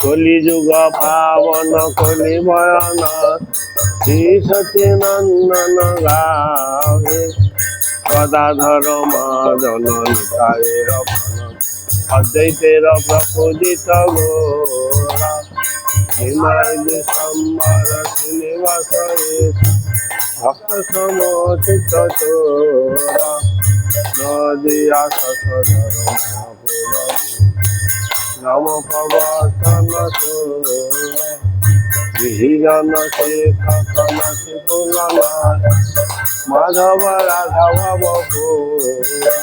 কলিযুগ পাবন কলি বয়ন শ্রী সচিনন্দন গাহে গদাধর মাদন নিতায়ের অদ্বৈতের প্রপোদিত গোরা হিমায় ভক্ত সমচিত চোরা নদিয়া সসধর নম মাধব বপুরা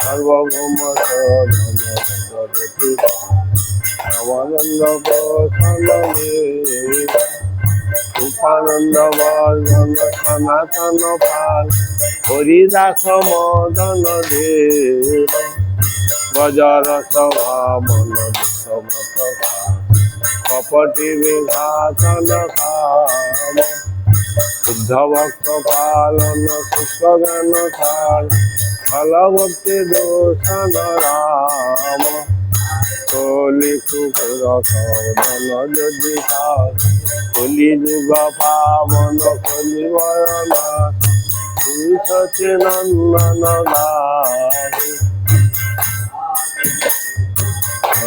সর্বভৌম সরস্বতী উপানন্দ বর্ধন সনাতন পাল হরিদাস মদন দেব সমত কপটি বিঘাতন কাম শুদ্ধ ভক্ত পালন সুস্থ জ্ঞান ছাড় ফল ভক্তি দোষণ রাম কলি কুকুর সৌদন যদি কলি যুগ পাবন কলি বয়না সচিনন্দন গাহে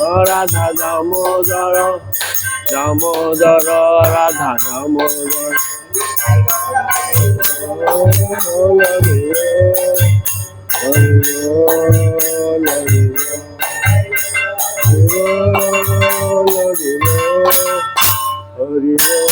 রাধা দামোদর দামোদর রাধা দামোদর হরি হরি